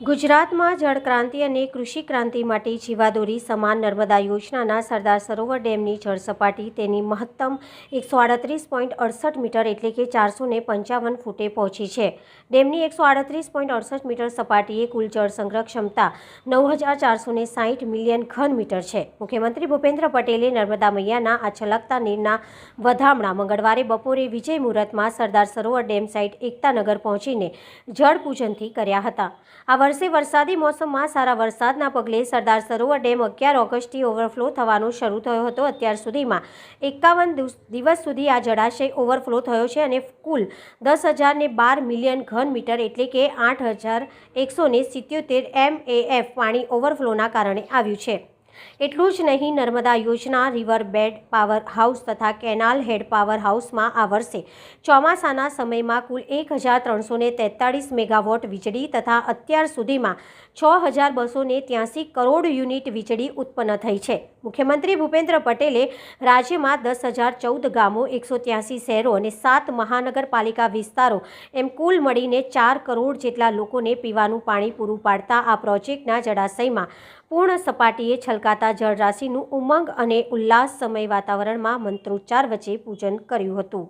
ગુજરાતમાં જળક્રાંતિ અને કૃષિ ક્રાંતિ માટે જીવાદોરી સમાન નર્મદા યોજનાના સરદાર સરોવર ડેમની જળ સપાટી તેની મહત્તમ એકસો આડત્રીસ પોઈન્ટ અડસઠ મીટર એટલે કે ચારસો પંચાવન ફૂટે પહોંચી છે. ડેમની એકસો આડત્રીસ પોઈન્ટ અડસઠ મીટર સપાટીએ કુલ જળ સંગ્રહ ક્ષમતા નવ હજાર ચારસો સાહીઠ મિલિયન ઘન મીટર છે. મુખ્યમંત્રી ભૂપેન્દ્ર પટેલે નર્મદા મૈયાના આ છલકતા નીરના વધામણા મંગળવારે બપોરે વિજય મુહૂર્તમાં સરદાર સરોવર ડેમ સાઇટ એકતાનગર પહોંચીને જળ પૂજનથી કર્યા હતા. આ વર્ષે વરસાદી મોસમમાં સારા વરસાદના પગલે સરદાર સરોવર ડેમ અગિયાર ઓગસ્ટથી ઓવરફ્લો થવાનો શરૂ થયો હતો. અત્યાર સુધીમાં એકાવન દિવસ સુધી આ જળાશય ઓવરફ્લો થયો છે અને કુલ દસ હજારને બાર મિલિયન ઘન મીટર એટલે કે આઠ હજાર એકસો સિત્યોતેર એમ એફ પાણી ઓવરફ્લોના કારણે આવ્યું છે. એટલું જ નહીં, નર્મદા યોજના રિવર બેડ પાવર હાઉસ તથા કેનાલ હેડ પાવર હાઉસમાં આ વર્ષે ચોમાસાના સમયમાં કુલ એક હજાર ત્રણસો ને તેતાળીસ મેગાવોટ વીજળી તથા અત્યાર સુધીમાં છ હજાર બસો ને ત્યાંસી કરોડ યુનિટ વીજળી ઉત્પન્ન થઈ છે. મુખ્યમંત્રી ભૂપેન્દ્ર પટેલે રાજ્યમાં દસ હજાર ચૌદ ગામો, એકસો ત્યાંસી શહેરો અને સાત મહાનગરપાલિકા વિસ્તારો એમ કુલ મળીને ચાર કરોડ જેટલા લોકોને પીવાનું પાણી પૂરું પાડતા આ પ્રોજેક્ટના જળાશયમાં પૂર્ણ સપાટીએ છલકાતા જળરાશિનું ઉમંગ અને ઉલ્લાસ સમય વાતાવરણમાં મંત્રોચ્ચાર વચ્ચે પૂજન કર્યું હતું.